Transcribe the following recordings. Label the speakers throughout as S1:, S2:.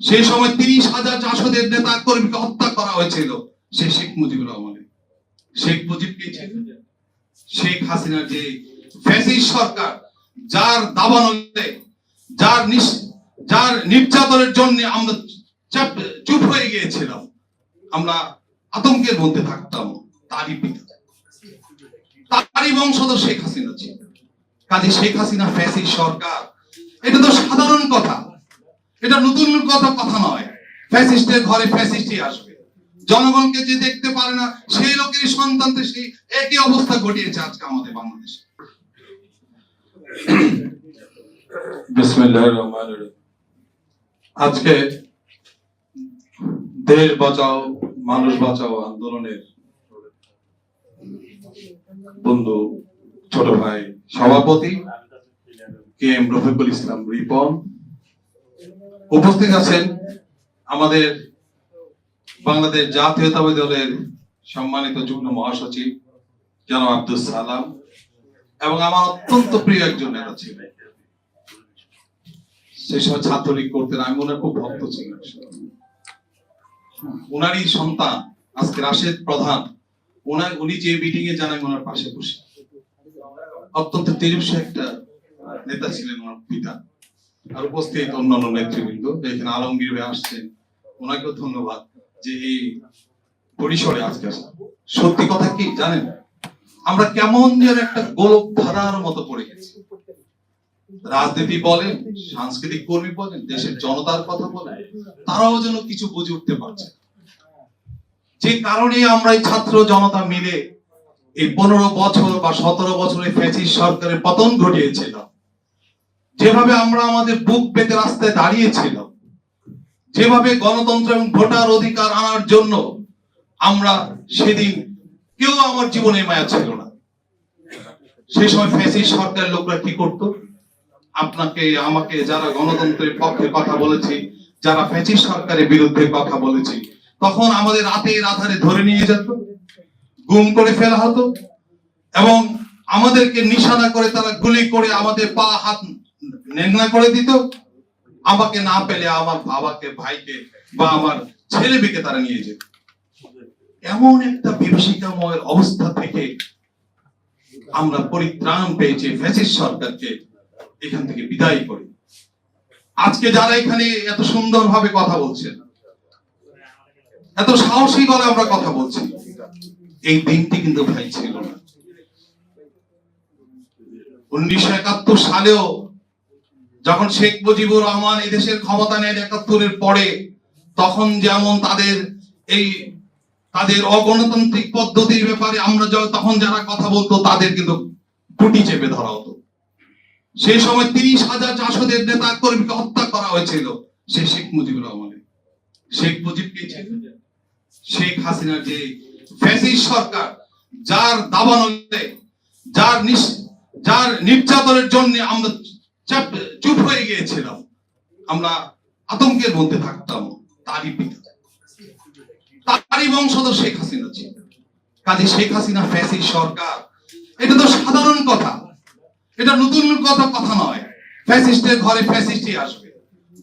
S1: সেই সময় তিরিশ হাজার জাসদের নেতা কর্মীকে হত্যা করা হয়েছিল। সে শেখ মুজিবুর রহমানের। শেখ মুজিব কে ছিল শেখ হাসিনার যে ফ্যাসিস্ট সরকার, যার দাবানলে, যার যার নির্যাতনের জন্য আমরা চুপ হয়ে গিয়েছিলাম। আমরা আতঙ্কের মধ্যে থাকতাম, তারই পিতা। তারই বংশধর শেখ হাসিনা ছিল কাজে শেখ হাসিনা ফ্যাসিস্ট সরকার, এটা তো সাধারণ কথা। এটা নতুন কথা কথা নয়। ফ্যাসিস্টের ঘরে ফ্যাসিস্টই আসবে। জনগণকে যে দেখতে পারে না, সেই লোকেরই সন্তানদের সেই একই অবস্থা ঘটিয়েছে আজকে আমাদের বাংলাদেশে।
S2: আজকে দেশ বাঁচাও, মানুষ বাঁচাও আন্দোলনের বন্ধু, ছোট ভাই সভাপতি কে এম রফিকুল ইসলাম রিপন। উপস্থিত আছেন আমাদের বাংলাদেশ জাতীয়তাবাদী দলের সম্মানিত যুগ্ম মহাসচিব জনাব আব্দুল সালাম এবং আমার অত্যন্ত প্রিয় একজন নেতা ছিলেন। সেই সময় ছাত্রলীগ করতেন, আমি ওনার খুব ভক্ত ছিলাম। ওনারই সন্তান, আজকে রাশেদ প্রধান ওনার উনি যে মিটিং এ জানাই ওনার পাশে বসে। অত্যন্ত তেজস্বী একটা নেতা ছিলেন ওনার পিতা। আর উপস্থিত অন্যান্য নেতৃবৃন্দ এখানে আলমগীর ভাই আসছেন ওনাকেও ধন্যবাদ যে এই পরিসরে আজকে আসা সত্যি কথা কি জানেন? আমরা কেমন যেন একটা গোলক ধারার মতো পড়ে গেছি। রাজনীতি বলেন সাংস্কৃতিক কর্মী বলেন দেশের জনতার কথা বলেন তারাও যেন কিছু বুঝে উঠতে পারছে। যে কারণে আমরা এই ছাত্র জনতা মিলে এই পনেরো বছর বা সতেরো বছরে ফ্যাসিস সরকারের পতন ঘটিয়েছিলাম। যেভাবে আমরা আমাদের বুক পেতে রাস্তায় দাঁড়িয়েছিলাম যেভাবে গণতন্ত্র এবং ভোটার অধিকার আনার জন্য আমরা সেদিন কেউ আমার জীবনে মায়া ছিল না। সেই সময় ফ্যাসিস্ট সরকারের লোকরা কি করতো? আপনাকে, আমাকে যারা গণতন্ত্রের পক্ষে কথা বলেছি, যারা ফ্যাসিস্ট সরকারের বিরুদ্ধে কথা বলেছি, তখন আমাদের রাতের আধারে ধরে নিয়ে যেত, গুম করে ফেলা হতো এবং আমাদেরকে নিশানা করে তারা গুলি করে আমাদের পা হাত নেংনা করে দিত। আমাকে না পেলে আমার বাবাকে, ভাইকে বা আমার ছেলে মেয়েকে তারা নিয়ে যেত। এমন একটা বিভীষিকাময় অবস্থা থেকে আমরা পরিত্রাণ পেয়েছি ফ্যাসিস্ট সরকারকে, এখান থেকে বিদায় করি। আজকে যারা এখানে এত সুন্দরভাবে কথা বলছেন, এত সাহসী গলে আমরা কথা বলছি, এই দিনটি কিন্তু ভাই ছিল না। উনিশশো একাত্তর সালেও যখন শেখ মুজিবুর রহমান এই দেশের ক্ষমতা নেন একাত্তরের পরে, তখন যেমন তাদের এই তাদের অগণতান্ত্রিক পদ্ধতির ব্যাপারে আমরা তখন যারা কথা বলতো, তাদের কিন্তু টুটি চেপে ধরা হতো। সেই সময় তিরিশ হাজার জাসদের নেতা কর্মীকে হত্যা করা হয়েছিল সে শেখ মুজিবুর রহমানের। শেখ মুজিব কে শেখ হাসিনার যে ফ্যাসিস্ট সরকার, যার দাবানলে, যার যার নির্যাতনের জন্য আমরা চাপ- হয়ে গিয়েছিলাম। আমরা আতঙ্কের মধ্যে থাকতাম, তারই পিতা। তারই বংশধর শেখ হাসিনা ছিল। কাজে শেখ হাসিনা ফ্যাসিস্ট সরকার। এটা তো সাধারণ কথা। এটা নতুন কথা কথা নয়। ফ্যাসিস্টের ঘরে ফ্যাসিস্টই আসবে।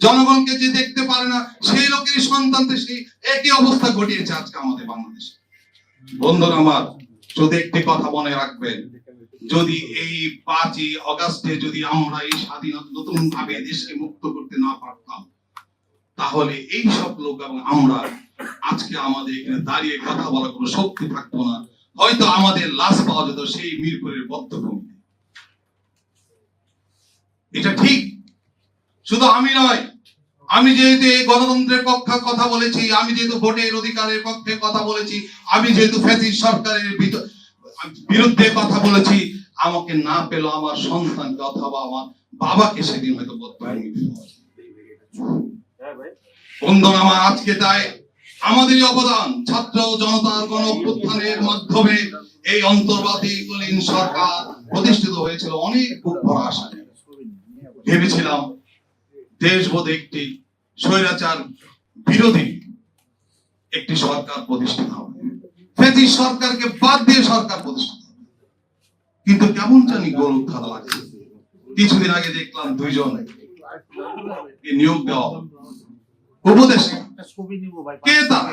S2: জনগণকে যে দেখতে পারে না, সেই লোকেরই সন্তানদের সেই একই অবস্থা ঘটিয়েছে আজকে আমাদের বাংলাদেশে। বন্ধুরা আমার যদি একটি কথা মনে রাখবেন যদি এই পাঁচই অগাস্টে যদি আমরা এই স্বাধীনতা নতুন ভাবে দেশকে মুক্ত করতে না পারতাম তাহলে এই সব লোক এবং আমরা আজকে আমাদের এখানে দাঁড়িয়ে কথা বলার কোনো শক্তি থাকতো না। হয়তো আমাদের লাশ পাওয়া যেত সেই মিরপুরের বদ্ধভূমিতে এটা ঠিক। শুধু আমি নয় আমি যেহেতু এই গণতন্ত্রের পক্ষে কথা বলেছি আমি যেহেতু ভোটের অধিকারের পক্ষে কথা বলেছি আমি যেহেতু ফ্যাসিস্ট সরকারের বিরুদ্ধে কথা বলেছি আমাকে না পেল আমার সন্তানকে অথবা আমার বাবাকে সেদিন হয়তো বদ্ধভূমিতে পাওয়া বন্ধন আমার আজকে তাই। আমাদেরই অবদান ছাত্র জনতার গণ অভ্যুত্থানের মাধ্যমে এই অন্তর্বাদীকালীন সরকার প্রতিষ্ঠিত হয়েছিল। অনেক ভরা আশা। ভেবেছিলাম দেশ বোধ একটি স্বৈরাচার বিরোধী একটি সরকার প্রতিষ্ঠিত হবে। ফেজি সরকারকে বাদ দিয়ে সরকার প্রতিষ্ঠিত কিন্তু কেমন জানি গরু খাওয়া লাগছে। কিছুদিন আগে দেখলাম দুইজন নিয়োগ দেওয়া
S3: ভাই
S1: কে তারা?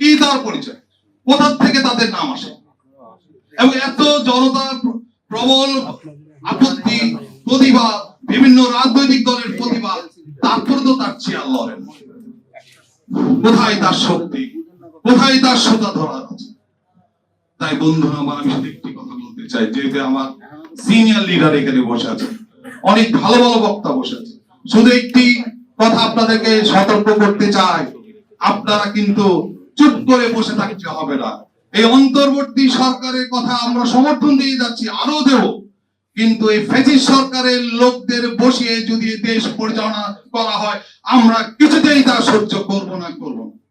S1: কি তার পরিচয়? কোথা থেকে তাদের নাম আসে? এবং এত জনতা প্রবল আপত্তি, প্রতিবাদ, বিভিন্ন রাজনৈতিক দলের প্রতিবাদ তারপরে তো তার চেয়ার লড়েন কোথায় তার শক্তি কোথায় তার সোজা ধরা আছে। তাই বন্ধুরা আমার আমি একটি কথা বলতে চাই যেহেতু আমার সিনিয়র লিডার এখানে বসে আছে। অনেক ভালো ভালো বক্তা বসে আছে। শুধু একটি কথা আপনাদেরকে সতর্ক করতে চাই, আপনারা কিন্তু চুপ করে বসে থাকতে হবে না। এই অন্তর্বর্তী সরকারের কথা আমরা সমর্থন দিয়ে যাচ্ছি আরও দেব। কিন্তু এই ফেসিস সরকারের লোকদের বসিয়ে যদি দেশ পরিচালনা করা হয়, আমরা কিছুতেই তা সহ্য করব না, করব না।